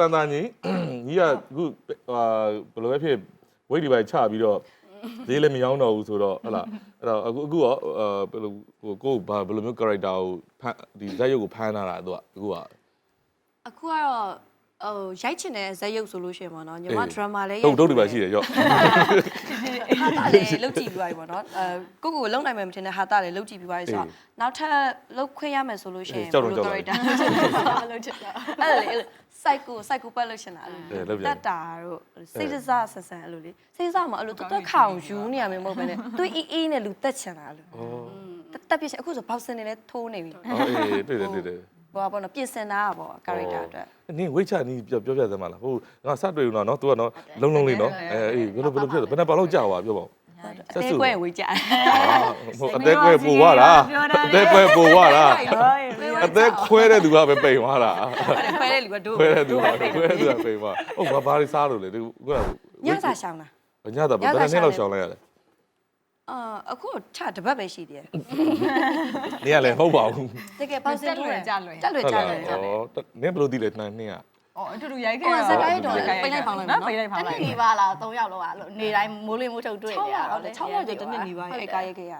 တန်တန်ကြီးညီကအခုဟာဘယ်လိုပဲဖြစ်ဝိတ်ဒီပိုင်းချပြီးတော့ဈေးလည်းမရောင်းတော့ဘူးဆိုတော့ဟုတ်လားအဲ့တော့အခုအခုရောအာဘယ်လိုဟိုကိုယ်ဘာဘယ်လိုမျိုး character ကိုဖန်ဒီဇက်ရုပ်ကိုဖမ်းလာတာသူကအခုက အခုကတော့ဟိုရိုက်ချင်တဲ့ဇက်ရုပ်ဆိုလို့ရှိရင်ပေါ့နော်ညီမအေးဒရမာလေးတုတ်တုတ်တွေပါရှိတယ်ရော့ ဟာတာလည်းလုတ်ကြည့်ပြီးသွားပြီပေါ့နော်အဲကိုကိုကိုလုံနိုင်မယ်မထင်တဲ့ဟာတာလည်းလုတ်ကြည့်ပြီးသွားပြီဆိုတော့နောက်ထပ်လုတ်ခွင့်ရမယ်ဆိုလို့ရှိရင်ကြောက်တော့ကြောက်လာ character လုတ်ချင်တာအဲ့လေ psycho psycho ပတ်လုတ်ချင်တာအဲ့လိုတက်တာတို့စိတ်တစားဆန်ဆန်အဲ့လိုလေစိတ်တစားမှာအဲ့လိုတွတ်တွတ်ခေါင်ယူနေရမယ်မဟုတ်ဘဲနဲ့သူအေးအေးနဲ့လူတက်ချင်တာအဲ့လိုဩတက်ပြစ်ချင်အခုဆိုဘောက်ဆင်နေလဲထိုးနေပြီအော်အေးတွေ့တယ်တွေ့တယ်ဟိုပါပေါ့နော်ပြင်ဆင်တာပေါ့ character အတွက် နင်းဝိတ်ချနီးပြောပြောပြသမ်းပါလားဟိုငါစတွေ့ဦးတော့နော် तू ကနော်လုံလုံလေးနော်အဲအေးဘယ်လိုဘယ်လိုဖြစ်လဲဘယ်နှပါလောက်ကြာသွားပြောပါဦး အသေးကွဲဝေးကြတယ်ဟိုအသက်ကွဲပိုသွားတာအသက်ကွဲပိုသွားတာ အသက်ခွဲတဲ့သူကပဲပိန်သွားတာခွဲတဲ့လူကတို့ခွဲတဲ့သူကခွဲတဲ့သူကပိန်သွားဟုတ်ဘာဘာလေးစားလို့လေဒီကညစာရှောင်းတာညတာဘယ်နှစ်နှစ်လောက်ရှောင်လိုက်ရလဲအာအခုထတပတ်ပဲရှိသေးတယ်နေရလဲဟုတ်ပါဘူးတကယ်ပေါ့စင်တက်လွယ်ကြလွယ်တက်လွယ်ကြလွယ်ဩနင်းဘယ်လိုသိလဲနှမ်းနှင်းอ่ะအော်အတူတူရိုက်ခဲ့ဟိုစကိုင်းတော့ပိတ်လိုက်ပေါင်းလိုက်မယ်နော်ပိတ်လိုက်ဖောင်းတလိုက်နေ့ဒီပါလား၃ယောက်လောက်ပါလို့နေတိုင်းမိုးလေးမိုးချုပ်တွေ့နေရ6တော့လောက်6လောက်တနည်းနီးပါအဲ့ကားရိုက်ခဲ့ရ